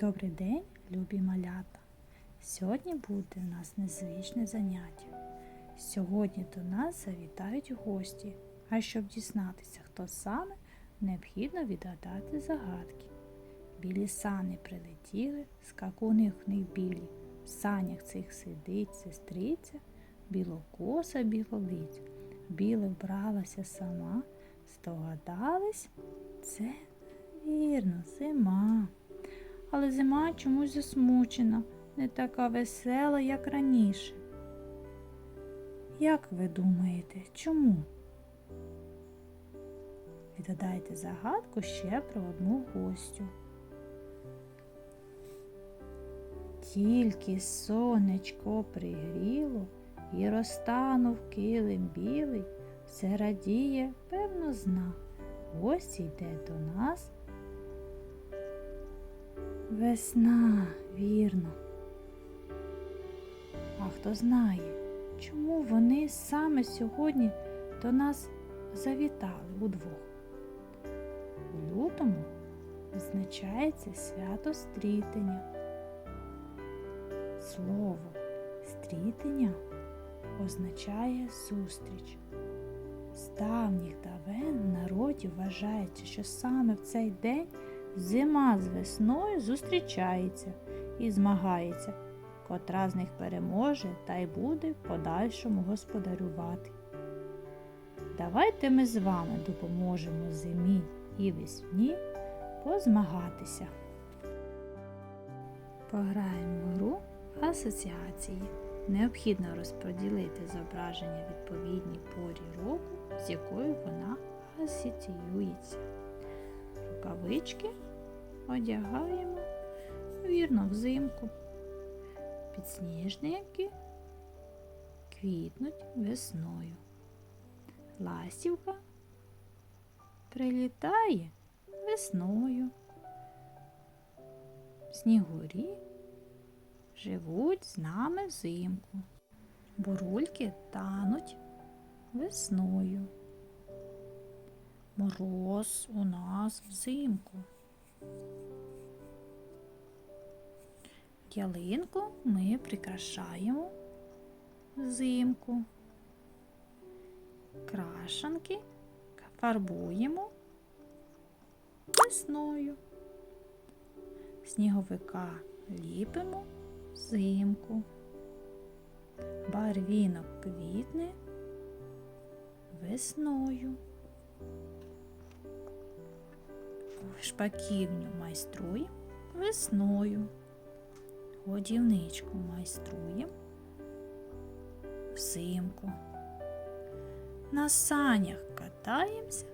Добрий день, любі малята! Сьогодні буде у нас незвичне заняття. Сьогодні до нас завітають гості, а щоб дізнатися, хто саме, необхідно відгадати загадки. Білі сани прилетіли, скакуни в них білі. В санях цих сидить сестриця, білокоса білолиця. Біле вбралася сама, здогадались, це вірно, зима. Але зима чомусь засмучена, не така весела, як раніше. Як ви думаєте, чому? Відгадайте загадку ще про одну гостю. Тільки сонечко пригріло і розтанув килим білий, все радіє, певно, зна. Гості йде до нас Весна, вірно. А хто знає, чому вони саме сьогодні до нас завітали удвох? У лютому відзначається свято стрітення. Слово стрітення означає зустріч. З давніх давен народі вважається, що саме в цей день Зима з весною зустрічається і змагається, котра з них переможе та й буде в подальшому господарювати. Давайте ми з вами допоможемо зимі і весні позмагатися. Пограємо в гру асоціації. Необхідно розподілити зображення відповідній порі року, з якою вона асоціюється. Рукавички одягаємо вірно взимку. Підсніжники квітнуть весною. Ластівка прилітає весною. Снігурі живуть з нами взимку. Бурульки тануть весною. Мороз у нас взимку. Ялинку ми прикрашаємо взимку. Крашанки фарбуємо весною. Сніговика ліпимо взимку. Барвінок квітне весною. Шпаківню майструємо весною. Годівничку майструємо взимку. На санях катаємося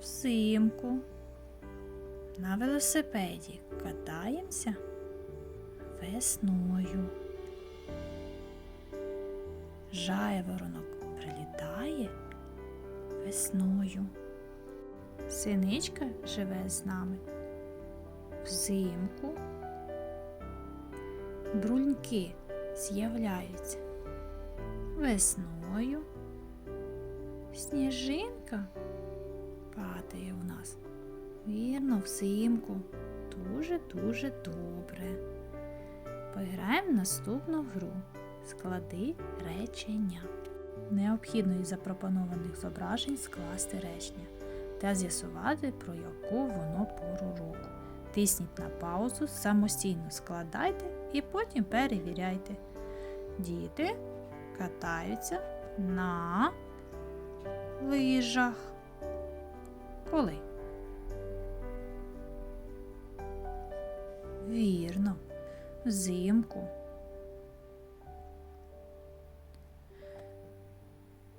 взимку. На велосипеді катаємося весною. Жайворонок прилітає весною. Синичка живе з нами взимку. Бруньки з'являються весною. Сніжинка падає у нас. Вірно, взимку. Дуже-дуже добре. Пограємо наступну гру. Склади речення. Необхідно із запропонованих зображень скласти речення та з'ясувати, про яку воно пору року. Тисніть на паузу, самостійно складайте і потім перевіряйте. Діти катаються на лижах. Коли? Вірно, взимку.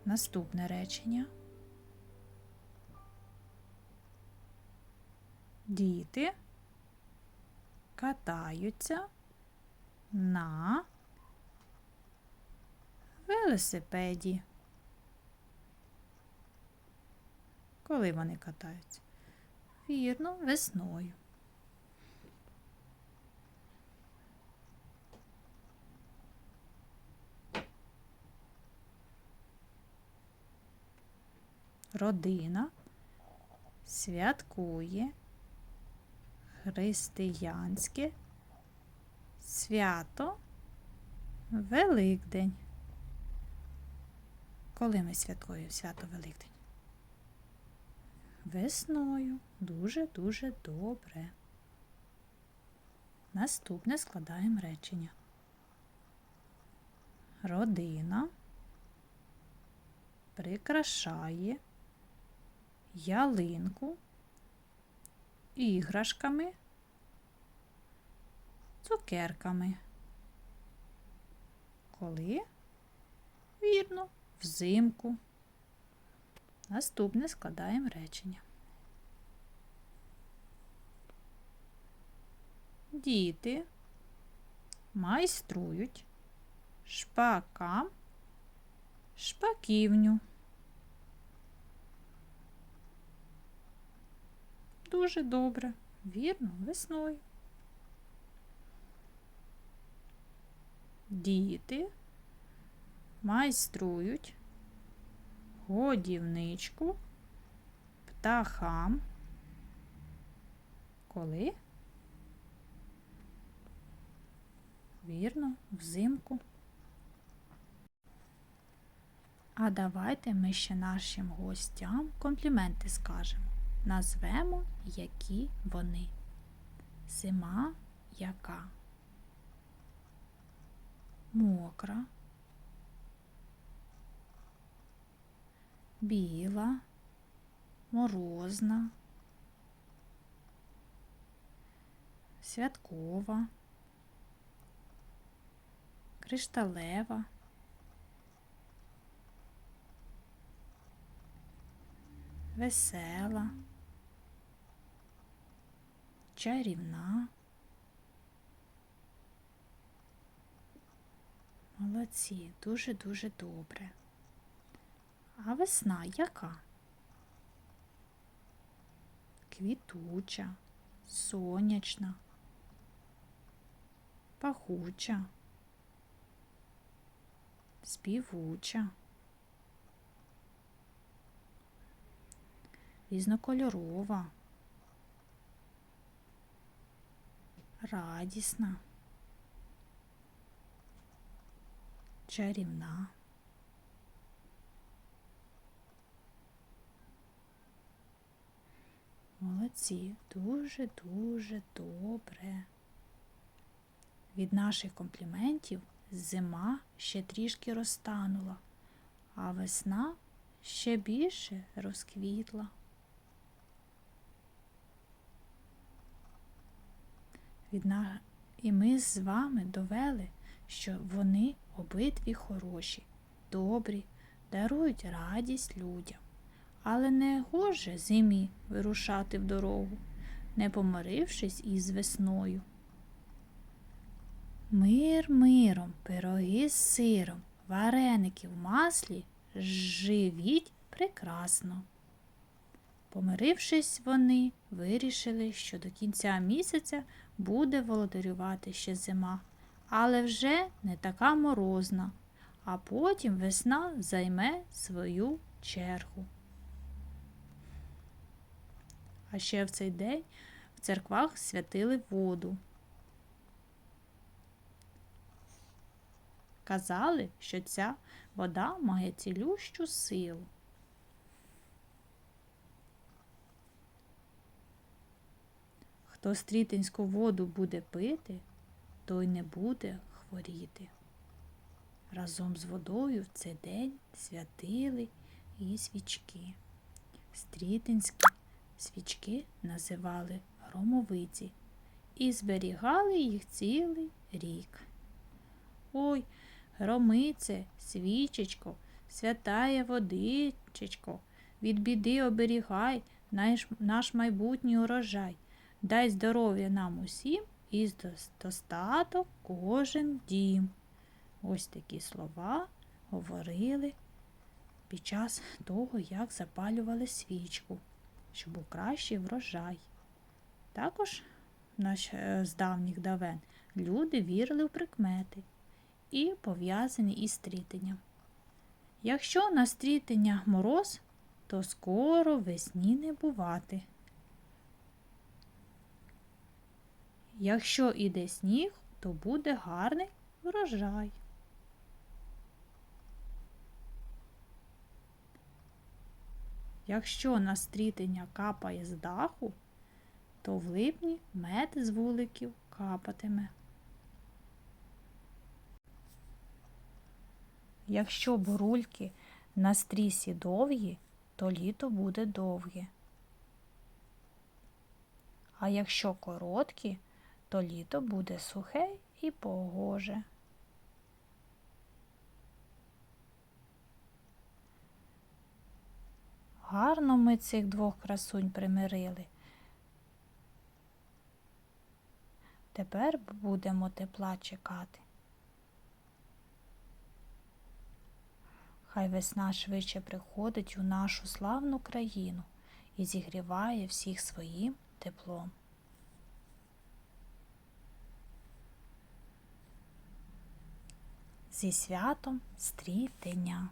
Наступне речення. Діти катаються на велосипеді. Коли вони катаються? Вірно, весною. Родина святкує християнське свято Великдень. Коли ми святкуємо свято Великдень? Весною. Дуже-дуже добре. Наступне складаємо речення. Родина прикрашає ялинку іграшками, цукерками. Коли? Вірно, взимку. Наступне складаємо речення. Діти майструють шпакам шпаківню. Дуже добре, вірно, весною. Діти майструють годівничку птахам. Коли? Вірно, взимку. А давайте ми ще нашим гостям компліменти скажемо. Назвемо, які вони. Зима яка? Мокра, біла, морозна, святкова, кришталева. Весела, чарівна. Молодці, дуже-дуже добре. А весна яка? Квітуча, сонячна, пахуча, співуча, різнокольорова, радісна. чарівна. Молодці, дуже-дуже добре. Від наших компліментів зима ще трішки розтанула, а весна ще більше розквітла. Від на... І ми з вами довели, що вони обидві хороші, добрі, дарують радість людям. Але не гоже зимі вирушати в дорогу, не помирившись із весною. Мир миром, пироги з сиром, вареники в маслі живіть прекрасно. Помирившись, вони вирішили, що до кінця місяця буде володарювати ще зима але вже не така морозна, а потім весна займе свою чергу. А ще в цей день в церквах святили воду. Казали, що ця вода має цілющу силу. Хто стрітинську воду буде пити, той не буде хворіти. Разом з водою в цей день святили і свічки. Стрітинські свічки називали громовиці і зберігали їх цілий рік. Ой, громице, свічечко, святає водичечко, від біди оберігай наш, майбутній урожай, дай здоров'я нам усім і достаток кожен дім. Ось такі слова говорили під час того, як запалювали свічку, щоб був кращий врожай. Також наш, е, з давніх давен люди вірили в прикмети і пов'язані із стрітенням. Якщо на стрітення мороз, то скоро весні не бувати. Якщо іде сніг, то буде гарний врожай. Якщо на стрітення капає з даху, то в липні мед з вуликів капатиме. Якщо бурульки на стрісі довгі, то літо буде довге. А якщо короткі, то літо буде сухе і погоже. Гарно ми цих двох красунь примирили. Тепер будемо тепла чекати. Хай весна швидше приходить у нашу славну країну і зігріває всіх своїм теплом. Зі святом стрітення.